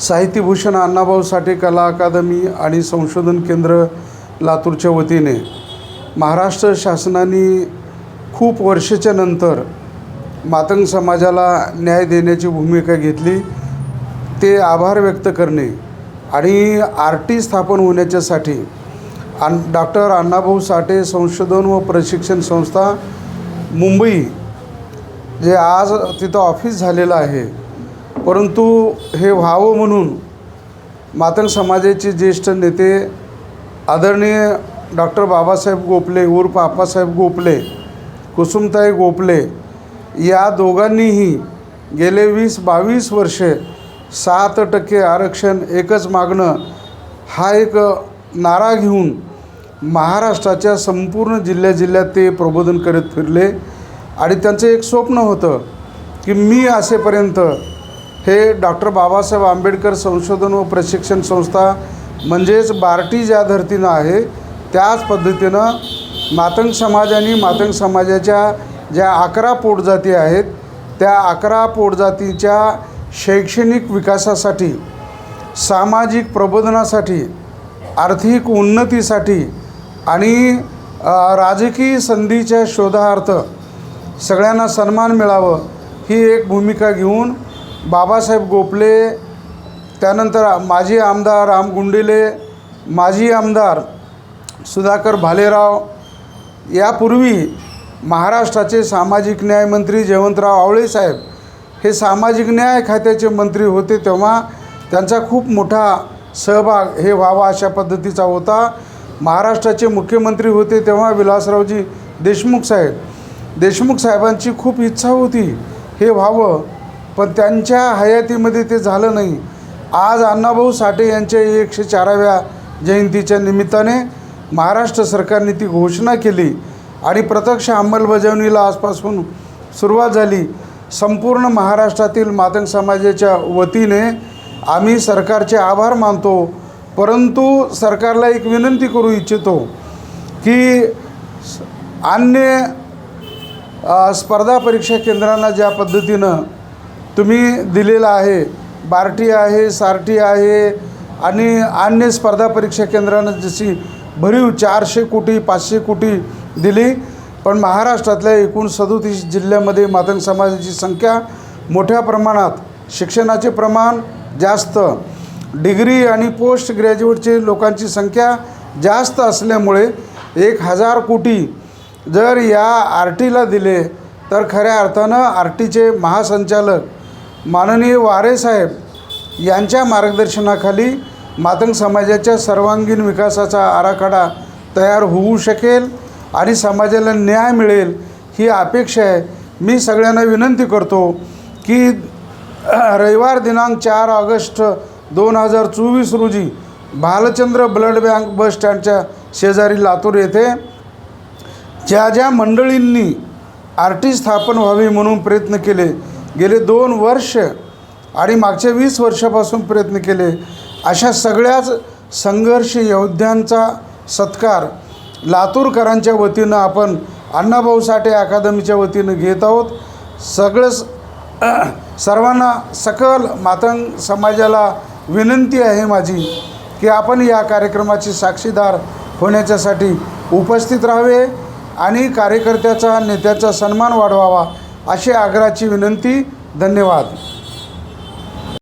साहित्यभूषण अण्णाभाऊ साठे कला अकादमी आणि संशोधन केंद्र लातूरच्या वतीने महाराष्ट्र शासनाने खूप वर्षाच्या नंतर मातंग समाजाला न्याय देण्याची भूमिका घेतली. ते आभार व्यक्त करणे आणि आर टी स्थापन होण्याच्यासाठी अन डॉक्टर अण्णाभाऊ साठे संशोधन व प्रशिक्षण संस्था मुंबई जे आज तिथं ऑफिस झालेलं आहे परंतु हे व्हावं म्हणून मातंग समाजाचे ज्येष्ठ नेते आदरणीय डॉक्टर बाबासाहेब गोपले उर्फ आप्पासाहेब गोपले कुसुमताई गोपले या दोघांनीही गेले वीस बावीस वर्षे सात टक्के आरक्षण एकच मागणं हा एक नारा घेऊन महाराष्ट्राच्या संपूर्ण जिल्ह्या जिल्ह्यात ते प्रबोधन करत फिरले. आणि त्यांचं एक स्वप्न होतं की मी असेपर्यंत हे डॉक्टर बाबासाहेब आंबेडकर संशोधन व प्रशिक्षण संस्था म्हणजेच बार्टी ज्या धर्तीनं आहे त्याच पद्धतीनं मातंग समाज आणि मातंग समाजाच्या ज्या अकरा पोटजाती आहेत त्या अकरा पोटजातीच्या शैक्षणिक विकासासाठी सामाजिक प्रबोधनासाठी आर्थिक उन्नतीसाठी आणि राजकीय संधीच्या शोधार्थ सगळ्यांना सन्मान मिळावं ही एक भूमिका घेऊन बाबासाहेब गोपले त्यानंतर माजी आमदार राम गुंडिले माजी आमदार सुधाकर भालेराव यापूर्वी महाराष्ट्राचे सामाजिक न्याय मंत्री जयवंतराव आवळे साहेब हे सामाजिक न्याय खात्याचे मंत्री होते तेव्हा त्यांचा खूप मोठा सहभाग हे व्हावा अशा पद्धतीचा होता. महाराष्ट्राचे मुख्यमंत्री होते तेव्हा विलासरावजी देशमुख साहेब. देशमुख साहेबांची खूप इच्छा होती हे व्हावं. पण त्यांच्या हयातीमध्ये ते झालं नाही. आज अण्णाभाऊ साठे यांच्या एकशे चाराव्या जयंतीच्या निमित्ताने महाराष्ट्र सरकारने ती घोषणा केली आणि प्रत्यक्ष अंमलबजावणीला आजपासून सुरुवात झाली. संपूर्ण महाराष्ट्रातील मातंग समाजाच्या वतीने आम्ही सरकारचे आभार मानतो. परंतु सरकारला एक विनंती करू इच्छितो की अन्य स्पर्धा परीक्षा केंद्रांना ज्या पद्धतीनं तुम्ही दिलेला आहे. बार्टी आहे सारटी आहे आणि अन्य स्पर्धा परीक्षा केंद्रानं जशी भरीव चारशे कोटी पाचशे कोटी दिली पण महाराष्ट्रातल्या एकूण सदोतीस जिल्ह्यामध्ये मातंग समाजाची संख्या मोठ्या प्रमाणात शिक्षणाचे प्रमाण जास्त डिग्री आणि पोस्ट ग्रॅज्युएटचे लोकांची संख्या जास्त असल्यामुळे एक हजार कोटी जर या आर टीला दिले तर खऱ्या अर्थानं आर टीचे महासंचालक माननीय वारे साहेब यांच्या मार्गदर्शनाखाली मातंग समाजाच्या सर्वांगीण विकासाचा आराखडा तयार होऊ शकेल आणि समाजाला न्याय मिळेल ही अपेक्षा आहे. मी सगळ्यांना विनंती करतो की रविवार दिनांक चार ऑगस्ट दोन हजार चोवीस रोजी भालचंद्र ब्लड बँक बस स्टँडच्या शेजारी लातूर येथे ज्या ज्या मंडळींनी आर टी स्थापन व्हावी म्हणून प्रयत्न केले गेले दोन वर्ष आणि मागच्या वीस वर्षापासून प्रयत्न केले अशा सगळ्याच संघर्ष योद्ध्यांचा सत्कार लातूरकरांच्या वतीनं आपण अण्णाभाऊ साठे अकादमीच्या वतीनं घेत आहोत. सगळंच सर्वांना सकल मातंग समाजाला विनंती आहे माझी की आपण या कार्यक्रमाची साक्षीदार होण्याच्यासाठी उपस्थित राहावे आणि कार्यकर्त्याचा नेत्याचा सन्मान वाढवावा. अशी आग्रहाची विनंती धन्यवाद.